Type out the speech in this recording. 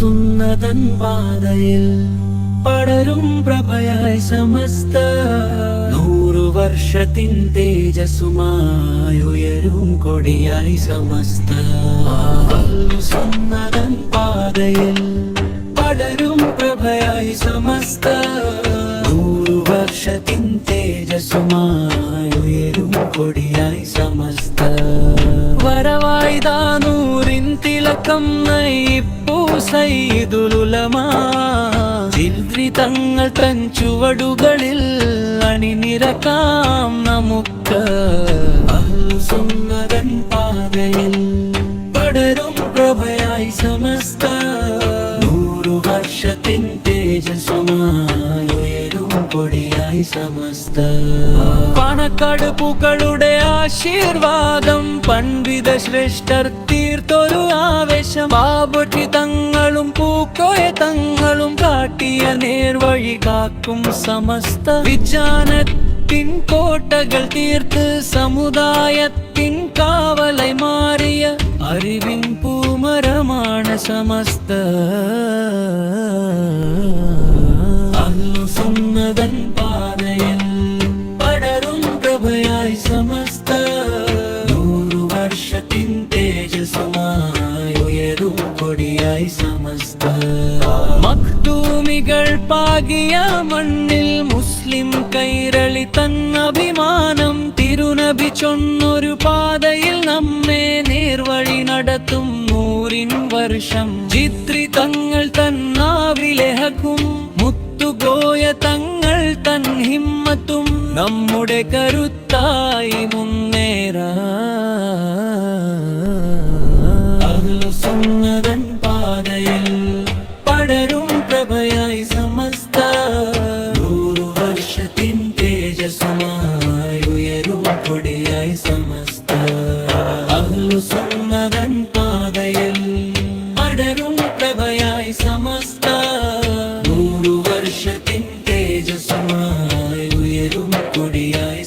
സുന്നതൻ പാതയിൽ പടരും പ്രഭയായി സമസ്ത. നൂറു വർഷത്തിൻ തേജസുമായുയരും കൊടിയായി സമസ്ത. സുന്നതൻ പാതയിൽ പടരും പ്രഭയായി സമസ്ത. നൂറു വർഷത്തിൻ തേജസുമായുയരും കൊടിയായി സമസ്ത. വരവായി നൂറിൻ തിലക്കം നയിപ്പൂ സൈദുലുലമാ ചിൽദ്രി തങ്ങൾ തൻ ചുവടുകളിൽ അണിനിരക്കാം നമുക്ക്. സുന്ദരൻ പാതയിൽ പടരും പ്രഭയായി സമസ്ത. നൂറു വർഷത്തിൻ തേജസ്സുമായി ഉയരും കൊടിയായി സമസ്ത പണക്കാട് പൂക്കളുടെ ആശീർവാദം പണ്ഡിത ശ്രേഷ്ഠർ തീർത്തൊരു ആവേശം. ബാബട്ടി തങ്ങളും പൂക്കോയ തങ്ങളും കാട്ടിയ നേർവഴി കാക്കും സമസ്ത. വിജ്ഞാനത്തിൻ കോട്ടകൾ തീർത്ത് സമുദായത്തിൻ കാവലായി സമസ്ത അന്നു സുന്നതൻ പാതയിൽ പടരും പ്രഭയായി സമസ്ത. നൂറു വർഷത്തിൻ തേജസ്സുമായി ഉയരും കൊടിയായി സമസ്ത. മക്തൂമികൾ പാകിയ മണ്ണിൽ മുസ്ലിം കൈരളി തന്നഭിമാനം തിരുനബി ചൊന്നൊരു നടത്തും നൂറിൻ വർഷം. ചിത്രി തങ്ങൾ തന്നാവിലഹക്കും മുത്തുകോയ തങ്ങൾ തൻ ഹിമ്മത്തും. നമ്മുടെ കരുത്തായി മുന്നേറാ. പടരും സമസ്ത. നൂറു വർഷത്തിൻ സമസ്ത. സമസ്ത. നൂറു വർഷത്തിൻ തേജസ്സുമായി ഉയരും കൊടിയായി